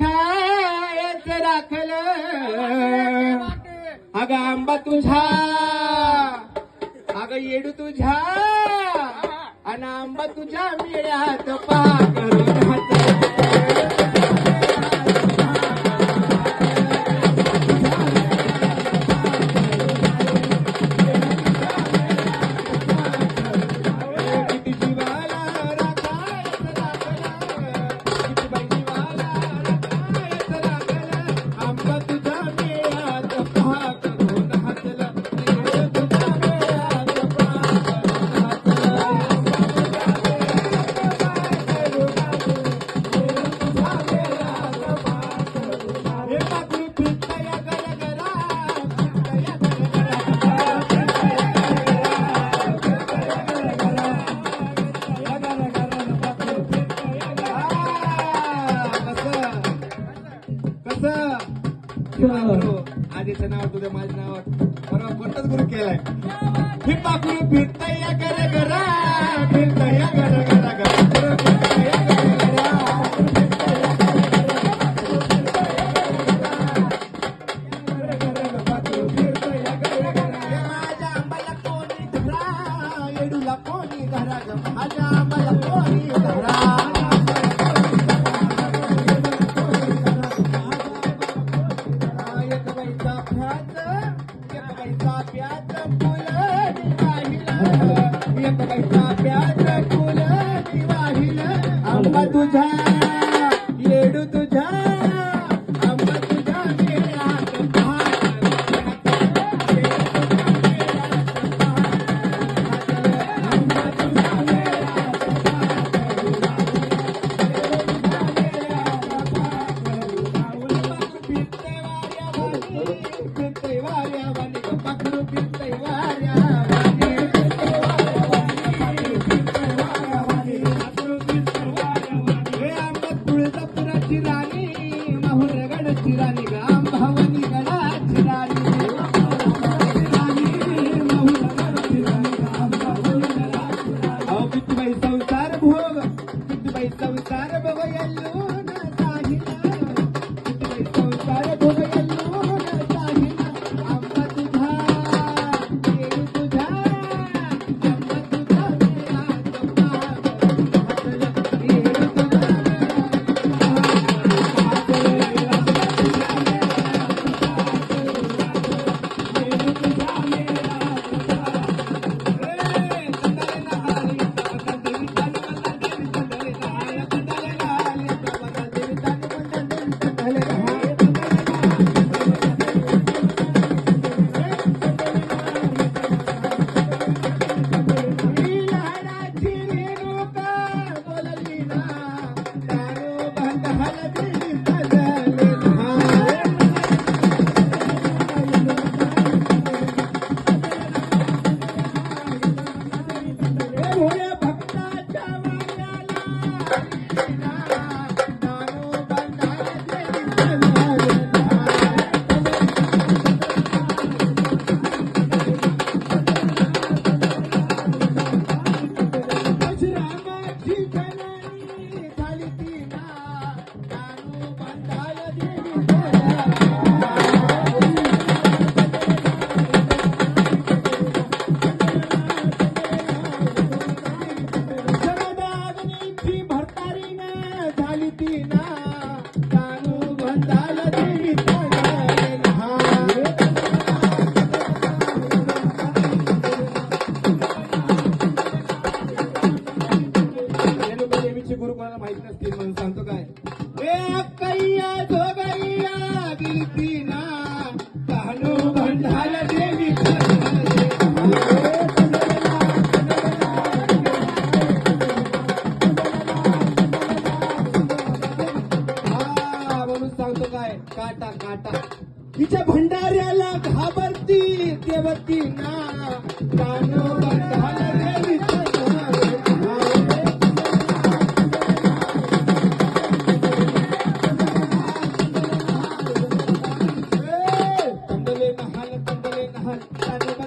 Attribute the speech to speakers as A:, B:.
A: खायच राखल. अग आंबा तुझा अग येडू तुझा अन आंबा तुझ्या मिळ्यात पाकल आधीचं नाव तुझ्या माझ्या नावात बरोबर कोणताच गुरु केलाय. पाहिला పురచిరాని మహురగడ చిరానిగా. लाटा तिच्या भंडाऱ्याला घाबरती देवती ना. कानो कंदले नहाल नहाल.